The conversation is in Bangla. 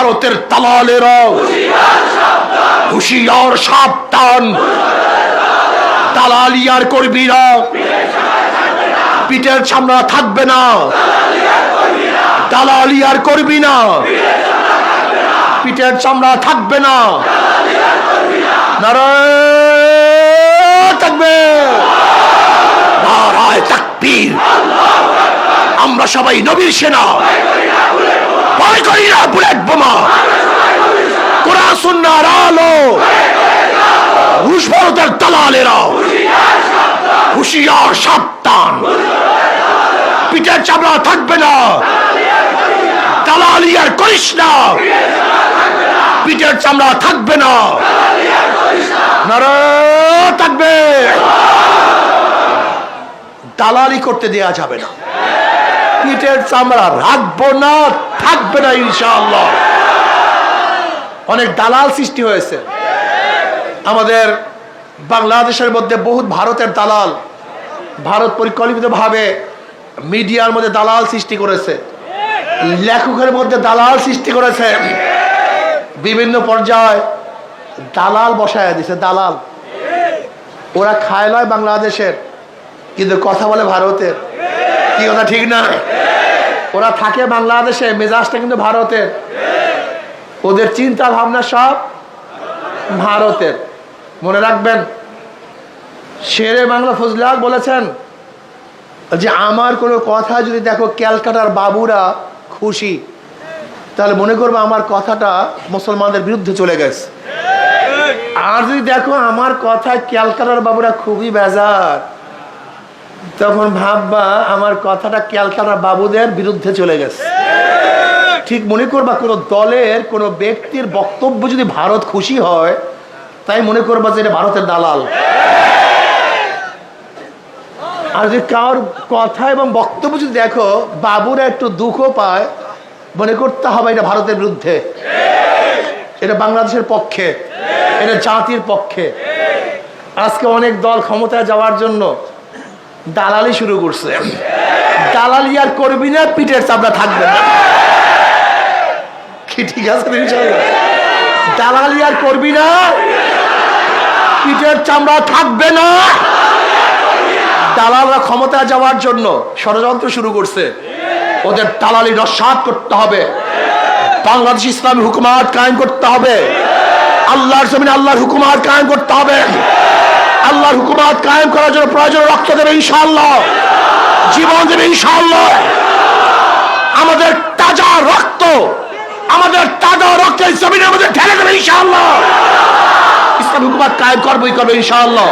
ভারতের দালালেরা। হুশিয়ার, সাবধান। করবি না পিঠের সামনা থাকবে না। দালালি আর করবি না। পিঠের চামড়া থাকবে না। থাকবে। আমরা সবাই নবীর সেনা। ভয় করি না, বুলেট বোমা। কোরআন সুন্নাহর আলো রুশ ভারতের দালালেরা। হুশিয়ার, সাবধান। পিঠের চামড়া থাকবে না। দালালি আর করিস না। পিঠের চামড়া থাকবে না। থাকবে। দালালি করতে দেয়া যাবে না। পিঠের চামড়া রাখব না, থাকবে না ইনশাআল্লাহ। অনেক দালাল সৃষ্টি হয়েছে। আমাদের বাংলাদেশের মধ্যে বহুত ভারতের দালাল। ভারত পরিকল্পিতভাবে মিডিয়ার মধ্যে দালাল সৃষ্টি করেছে। লেখকের মধ্যে দালাল সৃষ্টি করেছে। বিভিন্ন পর্যায়ে দালাল বসায় দিছে, দালাল। ওরা খায় লয় বাংলাদেশের, কিন্তু কথা বলে ভারতের। কি কথা ঠিক না? ওরা থাকে বাংলাদেশে, মেজাজটা কিন্তু ভারতের। ওদের চিন্তা ভাবনা সব ভারতের। মনে রাখবেন, শেরে বাংলা ফজলাক বলেছেন যে, আমার কোনো কথা যদি দেখো ক্যালকাটার বাবুরা খুশি, তাহলে মনে করব আমার কথাটা মুসলমানদের বিরুদ্ধে চলে গেছে। আর যদি দেখো আমার কথা ক্যালকাটার বাবুরা খুবই বেজার তখন ভাববা, আমার কথাটা ক্যালকাটার বাবুদের বিরুদ্ধে চলে গেছে। ঠিক মনে করবা, কোনো দলের, কোনো ব্যক্তির বক্তব্য যদি ভারত খুশি হয়, তাই মনে করবা যে এটা ভারতের দালাল। আর যদি কার কথা এবং বক্তব্য যদি দেখো, বাবুরা একটু দুঃখ পায়, মনে করতে হবে এটা ভারতের বিরুদ্ধে। এটা বাংলাদেশের পক্ষে, এটা জাতির পক্ষে। আজকে অনেক দল ক্ষমতায় যাওয়ার জন্য দালালি শুরু করছে। দালালি আর করবি না, পিঠের চাপড়া থাকবে না। কি ঠিক আছে দালালি আর করবি না, পিঠের চামড়া থাকবে না। দালালরা ক্ষমতায় যাওয়ার জন্য ষড়যন্ত্র শুরু করছে। ওদের দালালি নস্বাত করতে হবে। বাংলাদেশ ইসলামী হুকুমাত কায়েম করতে হবে। আল্লাহর জমিনে আল্লাহর হুকুমাত কায়েম করতে হবে। আল্লাহর হুকুমাত কায়েম করার জন্য প্রয়োজন রক্ত দেবে ইনশাআল্লাহ। জীবন দেবে ইনশাআল্লাহ। আমাদের তাজা রক্ত, আমাদের তাজা রক্তের জমিনের মধ্যে ঢেলে দেবে ইনশাআল্লাহ। ইসলাম হুকুমাত কায়েম করবোই করবে ইনশাআল্লাহ।